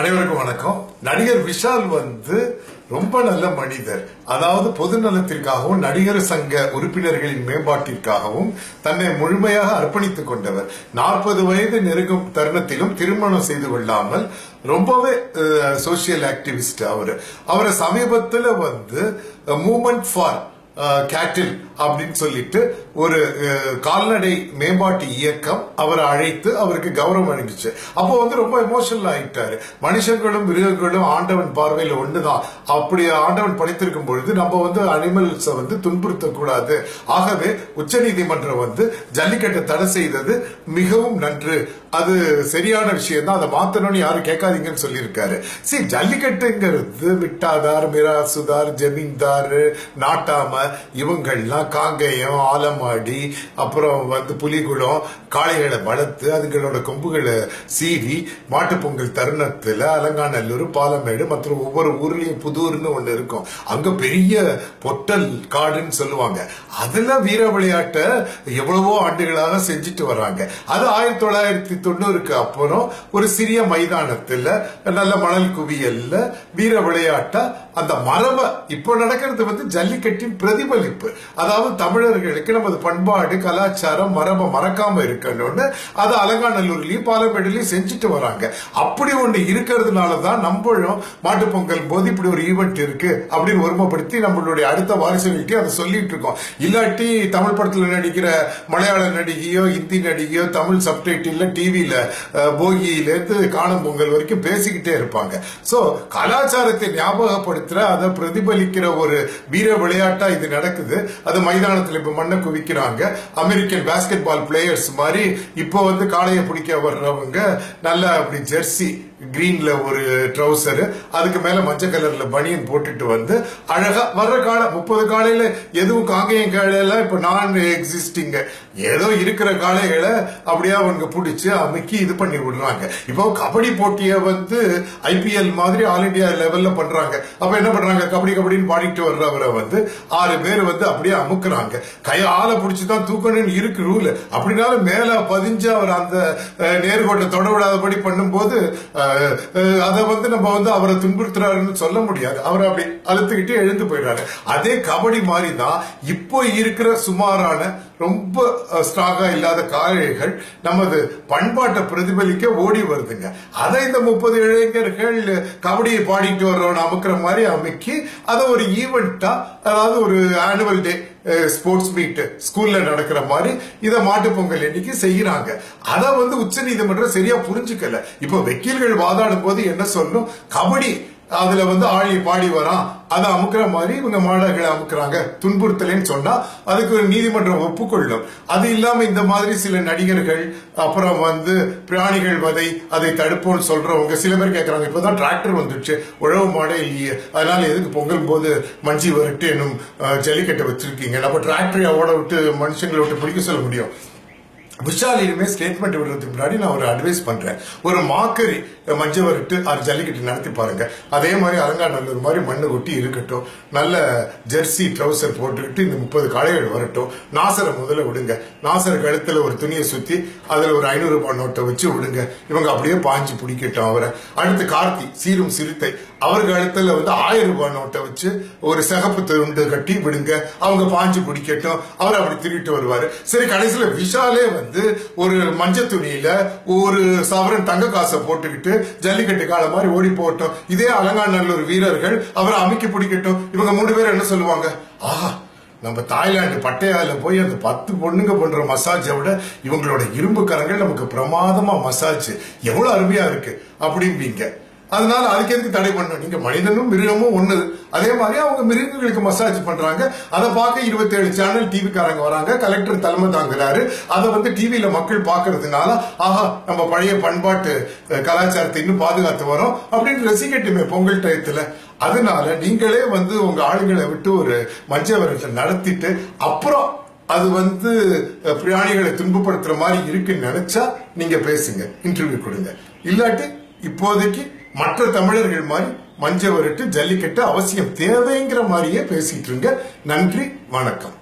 அனைவருக்கும் வணக்கம். நடிகர் விஷால் வந்து ரொம்ப நல்ல மனிதர். அதாவது பொது நலத்திற்காகவும் நடிகர் சங்க உறுப்பினர்களின் மேம்பாட்டிற்காகவும் தன்னை முழுமையாக அர்ப்பணித்துக் கொண்டவர். நாற்பது வயது நெருங்கும் தருணத்திலும் திருமணம் செய்து கொள்ளாமல் ரொம்பவே சோசியல் ஆக்டிவிஸ்ட் அவர். அவரை சமீபத்தில் வந்து மூமெண்ட் ஃபார் கேட்டில் அப்படின்னு சொல்லிட்டு ஒரு கால்நடை மேம்பாட்டு இயக்கம் அவரை அழைத்து அவருக்கு கௌரவம் அனுப்பிச்சு அப்போ வந்து ரொம்ப எமோஷனல் ஆகிட்டாரு மனுஷங்களும் மிருகங்களும் ஆண்டவன் பார்வையில் ஒண்ணுதான். அப்படி ஆண்டவன் படைத்திருக்கும் பொழுது நம்ம வந்து அனிமல்ஸை வந்து துன்புறுத்தக்கூடாது. ஆகவே உச்சநீதிமன்றம் வந்து ஜல்லிக்கட்டை தடை செய்தது மிகவும் நன்று. அது சரியான விஷயம் தான் அதை மாத்தணும்னு யாரும் கேட்காதீங்கன்னு சொல்லியிருக்காரு. சரி ஜல்லிக்கட்டுங்கிறது விட்டாதார் மிராசுதார் ஜமீன்தார் நாட்டாம இவங்கள்லாம் காங்கேயம் ஆலமாடி அப்புறம் வந்து புலிகுளம் காளைகளை வளர்த்து அதுங்களோட கொம்புகளை சீவி மாட்டுப் பொங்கல் தருணத்துல அலங்காநல்லூர் பாலமேடு மற்றும் ஒவ்வொரு ஊர்லேயும் புதூர்னு ஒண்ணு இருக்கும். அங்க பெரிய பொட்டல் காடுன்னு சொல்லுவாங்க. அதுல வீர விளையாட்டை எவ்வளவோ ஆண்டுகளாக செஞ்சுட்டு வர்றாங்க அது ஆயிரத்தி தொள்ளாயிரத்தி தொண்ணூறுக்கு அப்புறம் ஒரு சிறிய மைதானத்துல நல்ல மணல் குவியல்ல வீர விளையாட்டா அந்த மரபை இப்போ நடக்கிறது வந்து ஜல்லிக்கட்டின் பிரதிபலிப்பு. அதாவது தமிழர்களுக்கு நமது பண்பாடு கலாச்சாரம் மரபை மறக்காம இருக்கணும்னு அதை அலங்காநல்லூர்லயும் பாலமேடுலயும் செஞ்சுட்டு வராங்க. அப்படி ஒண்ணு இருக்கிறதுனால தான் நம்மளும் மாட்டுப் பொங்கல் போது இப்படி ஒரு ஈவெண்ட் இருக்கு அப்படின்னு ஒருமைப்படுத்தி நம்மளுடைய அடுத்த வாரிசுகளுக்கு அதை சொல்லிட்டு இருக்கோம். இல்லாட்டி தமிழ் படத்துல நடிக்கிற மலையாள நடிகையோ ஹிந்தி நடிகையோ தமிழ் சப்டைட்டில் டிவியில போகியிலேருந்து காணும் பொங்கல் வரைக்கும் பேசிக்கிட்டே இருப்பாங்க. ஸோ கலாச்சாரத்தை ஞாபகப்படுத்த ஞாபகப்படுத்துற அதை பிரதிபலிக்கிற ஒரு வீர விளையாட்டா இது நடக்குது. அது மைதானத்தில் இப்போ மண்ணை குவிக்கிறாங்க. அமெரிக்கன் பேஸ்கெட் பால் பிளேயர்ஸ் மாதிரி இப்போ வந்து காளையை பிடிக்க வர்றவங்க நல்ல அப்படி ஜெர்சி கிரீன்ல ஒரு ட்ரௌசர் அதுக்கு மேல மஞ்சள் கலர்ல பனியன் போட்டுட்டு வந்து அழகா வர்ற கால முப்பது காலையில எதுவும் காங்கேயம் காலையில இப்ப நான் எக்ஸிஸ்டிங்க ஏதோ இருக்கிற காளைகளை அப்படியே அவங்க பிடிச்சி அமைக்கி இது பண்ணி விடுறாங்க. இப்போ கபடி போட்டியை வந்து ஐபிஎல் மாதிரி ஆல் இந்தியா லெவல்ல பண்றாங்க. அப்ப என்ன பண்றாங்க? கபடி கபடின்னு பாடிட்டு வர்றவரை வந்து ஆறு பேர் வந்து அப்படியே அமுக்குறாங்க. கைய ஆளை பிடிச்சி தான் தூக்கணும்னு இருக்கு ரூல் அப்படின்னாலும் மேல பதிஞ்சு அவர் அந்த நேர்கோட்டை தொட விடாதபடி பண்ணும்போது அதை வந்து நம்ம வந்து அவரை துன்புறுத்துறாருன்னு சொல்ல முடியாது. அவர் அப்படி அழுத்துக்கிட்டு எழுந்து போயிடுறாரு. அதே கபடி மாதிரி தான் இப்போ இருக்கிற சுமாரான ரொம்ப ஸ்ட்ராங்கா இல்லாத காளைகள் நமது பண்பாட்டை பிரதிபலிக்க ஓடி வருதுங்க. அதை இந்த முப்பது இளைஞர்கள் கபடியை பாடிட்டு வர்றவன் அமுக்கிற மாதிரி அமைக்கி அதை ஒரு ஈவெண்டா அதாவது ஒரு ஆனுவல் டே ஸ்போர்ட்ஸ் மீட் ஸ்கூல்ல நடக்கிற மாதிரி இதை மாட்டு பொங்கல் இன்னைக்கு செய்யறாங்க அதை வந்து உச்ச நீதிமன்றம் சரியா புரிஞ்சுக்கல. இப்போ வக்கீல்கள் வாதாடும் போது என்ன சொல்லும்? கபடி அதுல வந்து ஆழி பாடி வரான் அதை அமுக்கிற மாதிரி இவங்க மாடர்களை அமுக்குறாங்க. துன்புறுத்தலைன்னு சொன்னா அதுக்கு ஒரு நீதிமன்றம் ஒப்புக்கொள்ளும். அது இல்லாம இந்த மாதிரி சில நடிகர்கள் அப்புறம் வந்து பிராணிகள் வதை அதை தடுப்போம்னு சொல்றவங்க சில பேர் கேட்கறாங்க இப்பதான் டிராக்டர் வந்துடுச்சு. உழவு மாடே இல்லையே. அதனால எதுக்கு பொங்கல் போது மஞ்சி வரட்டு என்னும் ஜல்லிக்கட்டை வச்சிருக்கீங்க? நம்ம டிராக்டரை ஓட விட்டு மனுஷங்களை விட்டு பிடிக்க சொல்ல முடியும். விஷால் இனிமே ஸ்டேட்மெண்ட் விடுறதுக்கு முன்னாடி நான் ஒரு அட்வைஸ் பண்றேன். ஒரு மாக்கரி மஞ்சள் வரட்டு அது ஜல்லிக்கட்டு நடத்தி பாருங்க. அதே மாதிரி அலங்காநல்லூர் மாதிரி மண்ணு கொட்டி இருக்கட்டும் நல்ல ஜெர்சி ட்ரௌசர் போட்டுக்கிட்டு இந்த முப்பது காளைகள் வரட்டும் நாசரை முதல்ல விடுங்க. நாசர் கழுத்துல ஒரு துணியை சுத்தி அதுல ஒரு ஐநூறு ரூபாய் நோட்டை வச்சு விடுங்க. இவங்க அப்படியே பாஞ்சு பிடிக்கட்டும் அவரை. அடுத்து கார்த்தி சீரும் சிறுத்தை. அவர் கழுத்துல வந்து ஆயிரம் ரூபாய் நோட்டை வச்சு ஒரு சிகப்பு துண்டு கட்டி விடுங்க. அவங்க பாஞ்சு பிடிக்கட்டும். அவர் அப்படி திருட்டு வருவாரு. சரி கடைசியில விஷாலே வந்து ஒரு மஞ்சள் துணியில ஒரு சவரன் தங்க காசை போட்டுக்கிட்டு ஜல்லிக்கட்டு கால மாதிரி ஓடி போகட்டும். இதே அலங்காநல்லூர் வீரர்கள் அவரை அமைக்கி பிடிக்கட்டும். இவங்க மூணு பேரும் என்ன சொல்லுவாங்க? ஆஹா நம்ம தாய்லாந்து பட்டையால போய் அந்த பத்து பொண்ணுங்க பண்ற மசாஜை விட இவங்களோட இரும்பு கரங்கள் நமக்கு பிரமாதமா மசாஜ் எவ்வளவு அருமையா இருக்கு. அப்படிம்பீங்க. அதனால அதுக்கு எதுக்கு தடை பண்ணணும்? நீங்க மனிதனும் மிருகமும் ஒண்ணு. அதே மாதிரி அவங்க மிருகங்களுக்கு மசாஜ் பண்றாங்க. அதை பார்க்க இருபத்தி ஏழு சேனல் டிவிக்காரங்க வராங்க. கலெக்டர் தலைமை தாங்குறாரு. அதை வந்து டிவியில மக்கள் பார்க்கறதுனால ஆஹா நம்ம பழைய பண்பாட்டு கலாச்சாரத்தை இன்னும் பாதுகாத்து வரோம் அப்படின்னு ரசிக்கட்டுமே பொங்கல் டயத்துல. அதனால நீங்களே வந்து உங்க ஆளுங்களை விட்டு ஒரு மஞ்ச விரட்டை நடத்திட்டு அப்புறம் அது வந்து பிராணிகளை துன்பப்படுத்துற மாதிரி இருக்குன்னு நினைச்சா நீங்க பேசுங்க. இன்டர்வியூ கொடுங்க. இல்லாட்டி இப்போதைக்கு மற்ற தமிழர்கள் மாதிரி மஞ்சள் வரட்டு ஜல்லிக்கட்டு அவசியம் தேவைங்கிற மாதிரியே பேசிட்டு இருங்க. நன்றி வணக்கம்.